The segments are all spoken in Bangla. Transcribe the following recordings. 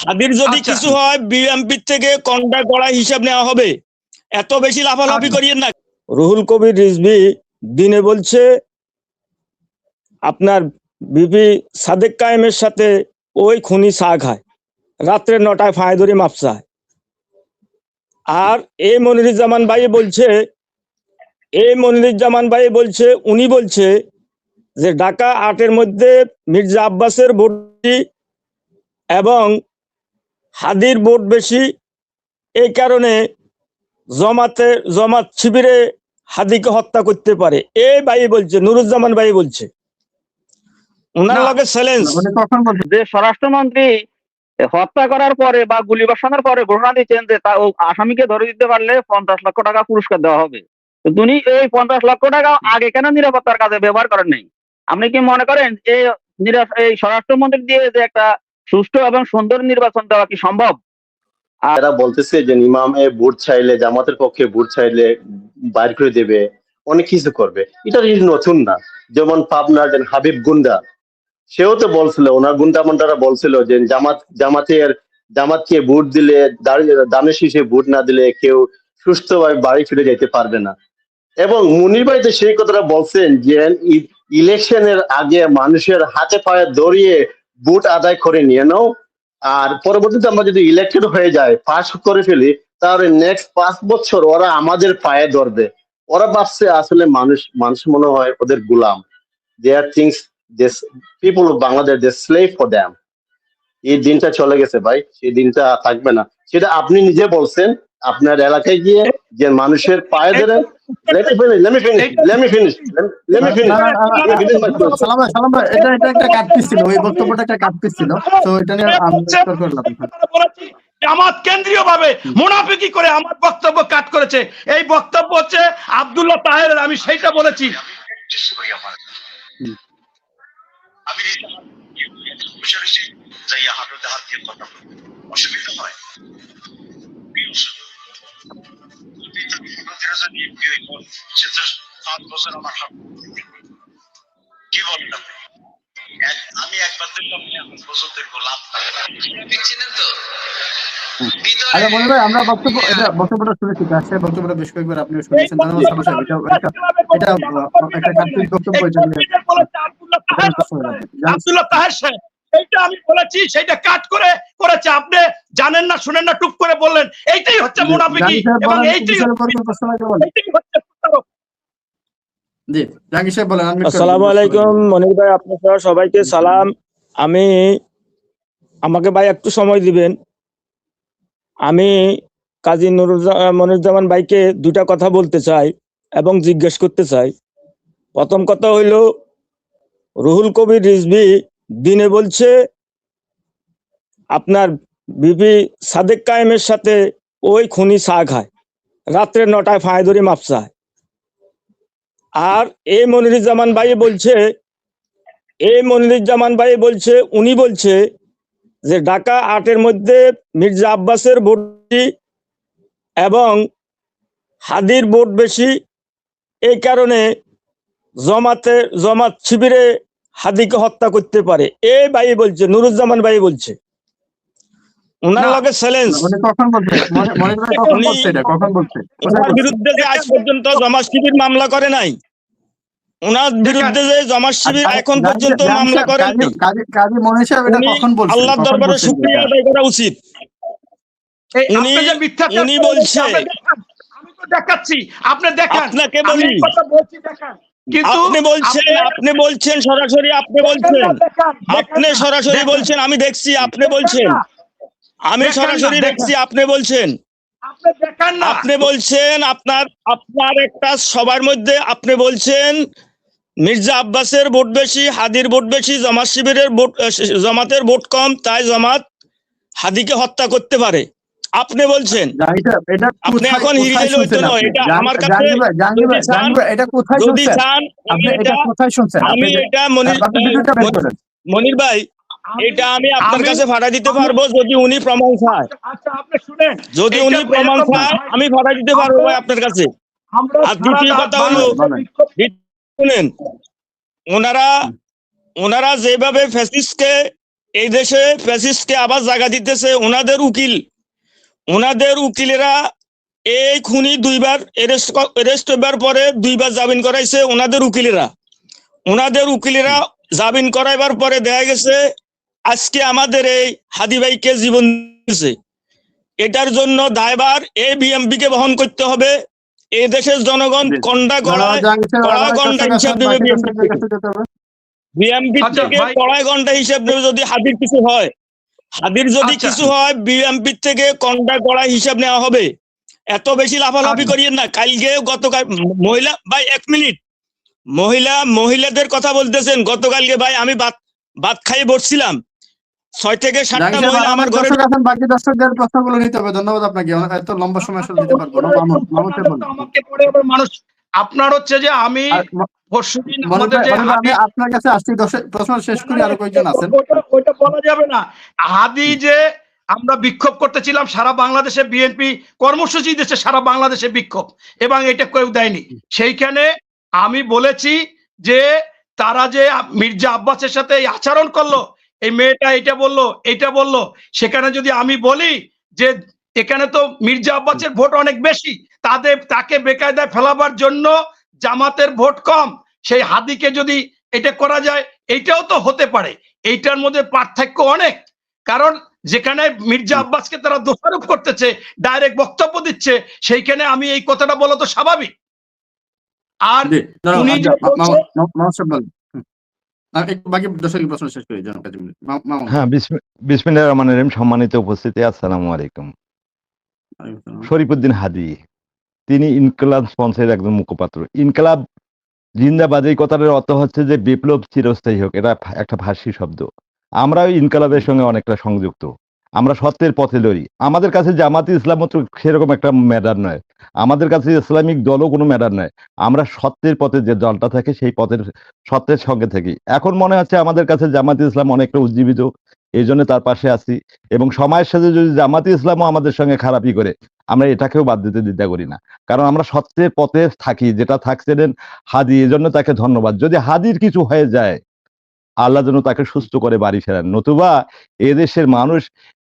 হাদির যদি আচ্ছা। কিছু হয় বিএমপি থেকে কন্ট্যাক্ট করা হিসাব নেওয়া হবে এত বেশি লাফালাফি আচ্ছা। করিয়েন না রুহুল কবির রিজভি দিনে বলছে আপনার বিপি সাদেক কায়েমের সাথে ওই খুনি চা খায় রাত্রে নটায় ফায় ধরে মাপসায় আর এই মনিরুজ্জামান ভাই বলছে এই মনিরুজ্জামান ভাই বলছে উনি বলছে যে ঢাকা আটের মধ্যে মির্জা আব্বাসের বেশি এবং হাদির ভোট বেশি। এই কারণে জমাতে জমাত শিবিরে হাদিকে হত্যা করতে পারে। এই ভাই বলছে নুরুজ্জামান ভাই বলছে। ওনার লগে চ্যালেঞ্জ মানে বলছে যে স্বরাষ্ট্রমন্ত্রী হত্যা করার পরে বা গুলি বসানোর পরে ঘোষণা দিচ্ছেন যে তা আসামিকে ধরে দিতে পারলে পঞ্চাশ লক্ষ টাকা পুরস্কার দেওয়া হবে। তো তিনি এই পঞ্চাশ লক্ষ টাকা আগে কেন নিরাপত্তার কাজে ব্যবহার করেন নাই? আপনি কি মনে করেন নিরা- এই স্বরাষ্ট্রমন্ত্রী দিয়ে যে একটা সুষ্ঠু এবং সুন্দর নির্বাচন দেওয়া কি সম্ভব? বলতেছে যে ইমামে ভোট চাইলে, জামাতের পক্ষে ভোট চাইলে বাইর করে দেবে, অনেক কিছু করবে। এটা নতুন না। যেমন পাবনার যে হাবিব সেও তো বলছিল, ওনার মন্ডারা বলছিল যে জামাত, জামাতের, জামাতকে ভোট দিলে দানের শীষে ভোট না দিলে কেউ সুস্থভাবে বাড়ি ফিরে যেতে পারবে না। এবং মুনির ভাই তো সেই কথাটা বলছেন যে ইলেকশনের আগে মানুষের হাতে পায়ে দড়িয়ে ভোট আদায় করে নিয়ে নাও। আর পরবর্তীতে আমরা যদি ইলেক্টেড হয়ে যায় পাস করে ফেলি, তাহলে নেক্সট পাঁচ বছর ওরা আমাদের পায়ে ধরবে। ওরা ভাবছে আসলে মানুষ মানুষ মনে হয় ওদের গুলাম। They are things people of Bangladesh they slave for them এই দিনটা চলে গেছে ভাই, সেই দিনটা থাকবে না। সেটা আপনি নিজে বলছেন আপনার এলাকায় গিয়ে যে মানুষের পায়ে ধরে let me finish let me finish let me finish let me finish. না, না, না, let me finish my question. সালাম ভাই, সালাম ভাই, এটা এটা একটা কাটপিস ছিল ওই বক্তব্যটা একটা কাটপিস ছিল। তো এটা নিয়ে আমি উত্তর করলাম বলেছি জামাত কেন্দ্রীয় ভাবে মুনাফিকি করে আমার বক্তব্য কাট করেছে। এই বক্তব্য হচ্ছে আব্দুল্লাহ তাহের আমি সেইটা বলেছি। আমি বসে রয়েছি যাইয়া হাঁটুতে হাত দিয়ে কথা অসুবিধা হয়। হইতো, সে তো পাঁচ বছর আমার সামনে কি বলেন আমি একবার দেখলাম এক বছর দেখব লাভ চিনেন তো আচ্ছা মনে ভাই আমরা বক্তব্য এটা বক্তব্যটা শুনেছি আসছে বক্তব্যটা বেশ কয়েকবার আপনিও শুনেছেন ধন্যবাদ সালাম এটা একটা বক্তব্য আব্দুল্লাহ তাহের সাহেব এইটা আমি বলেছি সেটা কাট করে করেছে। আপনি জানেন না শুনেন না টুক করে বললেন। এইটাই হচ্ছে মুনাফিকি এবং এইটাই হচ্ছে জি জাহাঙ্গীর সাহেব বলেন আসসালামু আলাইকুম মনির ভাই আপনার সহ সবাইকে সালাম। আমি আমাকে ভাই একটু সময় দিবেন। আমি কাজী মনিরুজ্জামান ভাইকে দুটা কথা বলতে চাই এবং জিজ্ঞেস করতে চাই। প্রথম কথা হইল রুহুল কবির রিজভি দিনে বলছে, আপনার বিপি সাদেক কায়েমের সাথে ওই খুনি চা খায়। রাত্রে নটায় ফায় ধরে মাপসায় আর এই মনিরুজ্জামান ভাই বলছে এই মনিরুজ্জামান ভাই বলছে, উনি বলছে যে ঢাকা আটের মধ্যে মির্জা আব্বাসের ভোট এবং হাদির ভোট বেশি। এই কারণে জমাতে, জমাত শিবিরে হাদিকে হত্যা করতে পারে। এ ভাই বলছে নুরুজ্জামান ভাই বলছে। ওনার না, লগে চ্যালেঞ্জ মানে কখন বলছে? মনে- মনে ভাই কখন উনি- বলছে এটা? কখন বলছে? কোথায় ওনার বিরুদ্ধে যে আজ পর্যন্ত জমা শিবির মামলা করে নাই। ওনার বিরুদ্ধে যে জমা শিবির এখন পর্যন্ত মামলা করে কাজী- কাজী- কাজী মনে সাহেব এটা উনি কখন বলছে? আল্লাহর দরবারে শুকরিয়া? আদায় করা উচিত। এই উনি- আপনি যে মিথ্যাচার উনি বলছে- আমি তো দেখাচ্ছি আপনি দেখান। আপনাকে বলি কথা বলছি দেখান। কিন্তু আপনি বলছেন আপনি- বলছেন সরাসরি আপনি বলছেন। আপনি সরাসরি বলছেন আমি দেখছি আপনি বলছেন। আমি সরাসরি দেখছি আপনি বলছেন। আপনি বলছেন আপনার আপনার একটা সবার মধ্যে আপনি বলছেন মির্জা আব্বাসের ভোট বেশি হাদির ভোট বেশি জামাত শিবিরের ভোট জামাতের ভোট কম তাই জামাত হাদিকে হত্যা করতে পারে। আপনি বলছেন। আপনি এখন হিরিজেল হইতো না, এটা আমার কাছে এটা কোথায় যদি শুনছেন? চান আপনি এটা কোথায় শুনছেন? আমি এটা মনির ভাই এটা আমি আপনার কাছে ভাড়া দিতে পারব যদি উনি প্রমাণ চায়। আচ্ছা আপনি শুনেন। যদি উনি প্রমাণ চায় আমি ভাড়া দিতে পারব ভাই আপনার কাছে। আর দ্বিতীয় কথা হলো- শুনেন ওনারা ওনারা যেভাবে ফ্যাসিস্টকে এই দেশে ফ্যাসিস্টকে আবার জায়গা দিতেছে ওনাদের উকিল ওনাদের উকিলেরা এই খুনি দুইবার এরেস্ট এরেস্ট হবার পরে দুইবার জামিন করাইছে ওনাদের উকিলেরা। ওনাদের উকিলেরা জামিন করাইবার পরে দেখা গেছে আজকে আমাদের এই হাদি ভাইকে জীবন দিয়েছে এটার জন্য দায়বার এই বিএমপি কে বহন করতে হবে। এই দেশের জনগণ। কন্ডা গড়ায় কড়া গন্ডা হিসাব দেবে। বিএমপি আচ্ছা, থেকে কড়াই ঘণ্টা হিসাব নেবে যদি হাদির কিছু হয়। হাদির যদি আচ্ছা। কিছু হয় বিএমপি থেকে কন্টা কড়াই হিসাব নেওয়া হবে। এত বেশি লাফালাফি আচ্ছা। করিয়েন না। কালকে গতকাল মহিলা ভাই এক মিনিট। মহিলা মহিলাদের কথা বলতেছেন। গতকালকে ভাই আমি ভাত ভাত খাইয়ে বসছিলাম। ছয় থেকে সাতটা মহিলা আমার ঘরে বাকি দর্শকদের প্রশ্নগুলো নিতে হবে। ধন্যবাদ আপনাকে। এত লম্বা সময় আসলে দিতে পারব না। মানুষ আপনার হচ্ছে যে আমি পরশুদিন আমাদের যে আমি আপনার কাছে আসছি প্রশ্ন শেষ করি আরও কয়েকজন আছেন। ওটা- ওটা বলা যাবে না। হাদি যে আমরা বিক্ষোভ করতেছিলাম সারা বাংলাদেশে বিএনপি কর্মসূচি সারা বাংলাদেশে বিক্ষোভ। এবং এটা কেউ দেয়নি। সেইখানে আমি বলেছি যে তারা যে মির্জা আব্বাসের সাথে এই আচরণ করল এই মেয়েটা এটা বলল এটা বলল সেখানে যদি আমি বলি যে এখানে তো মির্জা আব্বাসের ভোট অনেক বেশি। তাদের তাকে বেকায়দায় ফেলাবার জন্য জামাতের ভোট কম। সেই হাদিকে যদি এটা করা যায় এইটাও তো হতে পারে। এইটার মধ্যে পার্থক্য অনেক। কারণ যেখানে মির্জা আব্বাসকে তারা দোষারোপ করতেছে ডাইরেক্ট বক্তব্য দিচ্ছে সেইখানে আমি এই কথাটা বলা তো স্বাভাবিক। আর উনি। হ্যাঁ রহিম সম্মানিত উপস্থিতি আসসালামু আলাইকুম। শরীফুদ্দিন হাদি, তিনি ইনকলাব স্পন্সরের একজন মুখপাত্র। ইনকলাব জিন্দাবাদ, এই কথাটার অর্থ হচ্ছে যে বিপ্লব চিরস্থায়ী হোক, এটা একটা ফার্সি শব্দ। আমরা ইনকলাবের সঙ্গে অনেকটা সংযুক্ত। আমরা সত্যের পথে লড়ি। আমাদের কাছে জামাতি ইসলাম তো সেরকম একটা ম্যাটার নয়। আমাদের কাছে ইসলামিক দলও কোনো ম্যাটার নয়। আমরা সত্যের পথে যে দলটা থাকে, সেই পথের সত্যের সঙ্গে থাকি। এখন মনে হচ্ছে আমাদের কাছে জামাতি ইসলাম অনেকটা উজ্জীবিত। এই জন্য তার পাশে আছি। এবং সময়ের সাথে যদি জামাতি ইসলামও আমাদের সঙ্গে খারাপই করে আমরা এটাকেও বাদ দিতে দ্বিধা করি না। কারণ আমরা সত্যের পথে থাকি যেটা থাকছিলেন হাদি এই জন্য তাকে ধন্যবাদ। যদি হাদির কিছু হয়ে যায় আল্লাহ যেন তাকে সুস্থ করে বাড়ি ফেরান। নতুবা এদেশের মানুষ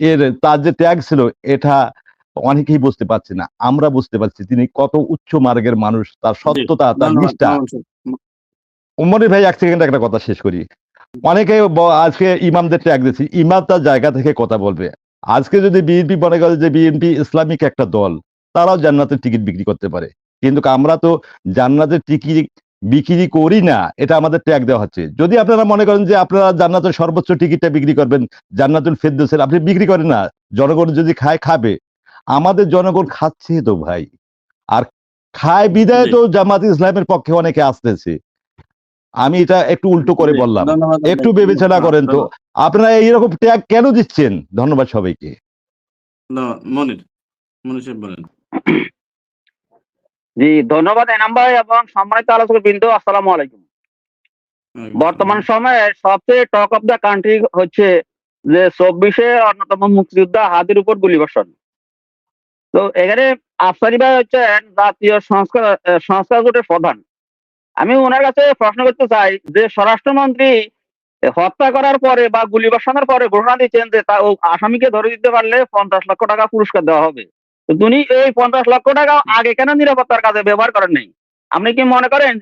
এর তার যে ত্যাগ ছিল এটা অনেকেই বুঝতে পারছে না। আমরা বুঝতে পারছি তিনি কত উচ্চ মার্গের মানুষ তার সত্যতা তার নিষ্ঠা। মামুন উমরি ভাই এক সেকেন্ড একটা কথা শেষ করি। অনেকে আজকে ইমামদের ট্যাগ দিচ্ছি ইমাম তার জায়গা থেকে কথা বলবে। আজকে যদি বিএনপি মনে করে যে বিএনপি ইসলামিক একটা দল তারাও জান্নাতের টিকিট বিক্রি করতে পারে। কিন্তু আমরা তো জান্নাতের টিকিট বিক্রি করি না এটা আমাদের ট্যাগ দেওয়া হচ্ছে। যদি আপনারা মনে করেন যে আপনারা জান্নাতের সর্বোচ্চ টিকিটটা বিক্রি করবেন জান্নাতুল ফেরদৌসের আপনি বিক্রি করেন না জনগণ যদি খায় খাবে। আমাদের জনগণ খাচ্ছে তো ভাই। আর খায় বিদায় তো জামাত ইসলামের পক্ষে অনেকে আসতেছে। আমি এটা একটু উল্টো করে বললাম। একটু বিবেচনা করেন তো। আপনারা এইরকম ট্যাগ কেন দিচ্ছেন? ধন্যবাদ সবাইকে। ধন্যবাদ। মনির মনির সাহেব বলেন। জি ধন্যবাদ এনাম ভাই এবং সম্মানিত আলোচক বিন্দু আসসালামু আলাইকুম। বর্তমান সময়ে সবচেয়ে টক অফ দ্য কান্ট্রি হচ্ছে যে চব্বিশে অন্যতম মুক্তিযোদ্ধা হাতির উপর গুলিবর্ষণ। তো এখানে আফসারি ভাই হচ্ছেন জাতীয় সংস্কার সংস্কার জোটের প্রধান। আমি ওনার কাছে প্রশ্ন করতে চাই যে স্বরাষ্ট্রমন্ত্রী হত্যা করার পরে বা গুলি বসানোর পরে ঘোষণা দিচ্ছেন যে তা আসামিকে ধরে দিতে পারলে পঞ্চাশ লক্ষ টাকা পুরস্কার দেওয়া হবে। তিনি এই পঞ্চাশ লক্ষ টাকা আগে কেন নিরাপত্তার কাজে ব্যবহার করেন নাই? আপনি কি মনে করেন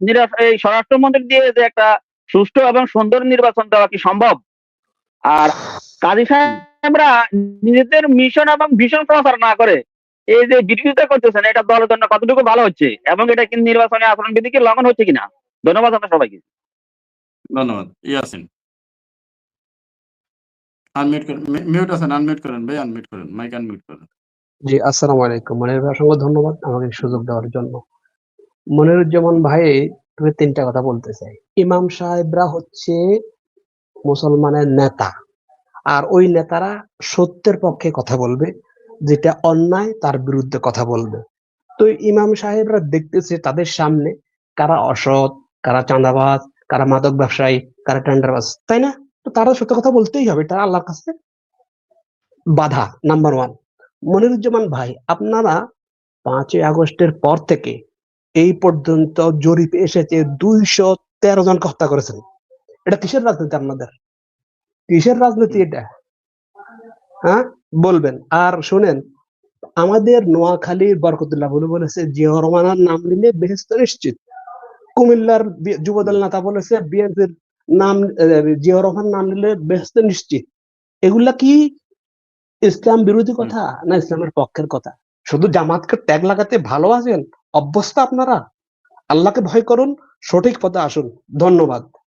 নিরা- এই স্বরাষ্ট্রমন্ত্রী দিয়ে যে একটা সুষ্ঠু এবং সুন্দর নির্বাচন দেওয়া কি সম্ভব? আর কাজী সাহেবরা নিজেদের মিশন এবং ভীষণ প্রচার না করে এই যে বিরোধিতা করতেছেন এটা দলের জন্য কতটুকু ভালো হচ্ছে? এবং এটা কি নির্বাচনী আচরণ বিধি কি লঙ্ঘন হচ্ছে কিনা? ধন্যবাদ আপনার সবাইকে। ধন্যবাদ। ইয়াসিন আনমিউট করেন মিউট আছেন আনমিউট করেন। ভাই আনমিউট করেন। মাইক আনমিউট করেন। জি আসসালামু আলাইকুম। মনির ভাই অসংখ্য ধন্যবাদ আমাকে সুযোগ দেওয়ার জন্য। মনিরুজ্জামান ভাই তুমি তিনটা কথা বলতে চাই। ইমাম সাহেবরা হচ্ছে মুসলমানের নেতা আর ওই নেতারা সত্যের পক্ষে কথা বলবে। যেটা অন্যায় তার বিরুদ্ধে কথা বলবে। তো ইমাম সাহেবরা দেখতেছে তাদের সামনে কারা অসৎ, কারা চাঁদাবাজ, কারা মাদক ব্যবসায়ী, কারা টেন্ডারবাজ, তাই না? তো তারা সত্য কথা বলতেই হবে এটা আল্লাহর কাছে বাধা নাম্বার ওয়ান মনিরুজ্জামান ভাই, আপনারা পাঁচই আগস্টের পর থেকে এই পর্যন্ত জরিপ এসেছে দুইশো তেরো জনকে হত্যা করেছেন। এটা কিসের রাজনীতি আপনাদের? কিসের রাজনীতি এটা? হ্যাঁ? বলবেন। আর শুনেন, আমাদের নোয়াখালীর বরকতুল্লাহ বলে বলেছে, জিয়া রহমানের নাম নিলে বেহেস্ত নিশ্চিত। কুমিল্লার যুবদল নেতা বলেছে, বিএনপির নাম জিয়া রহমান নাম নিলে বেহেস্ত নিশ্চিত। এগুলা কি ইসলাম বিরোধী কথা না ইসলামের পক্ষের কথা? শুধু জামাতকে ট্যাগ লাগাতে ভালো আছেন অভ্যস্ত আপনারা? আল্লাহকে ভয় করুন, সঠিক পথে আসুন। ধন্যবাদ।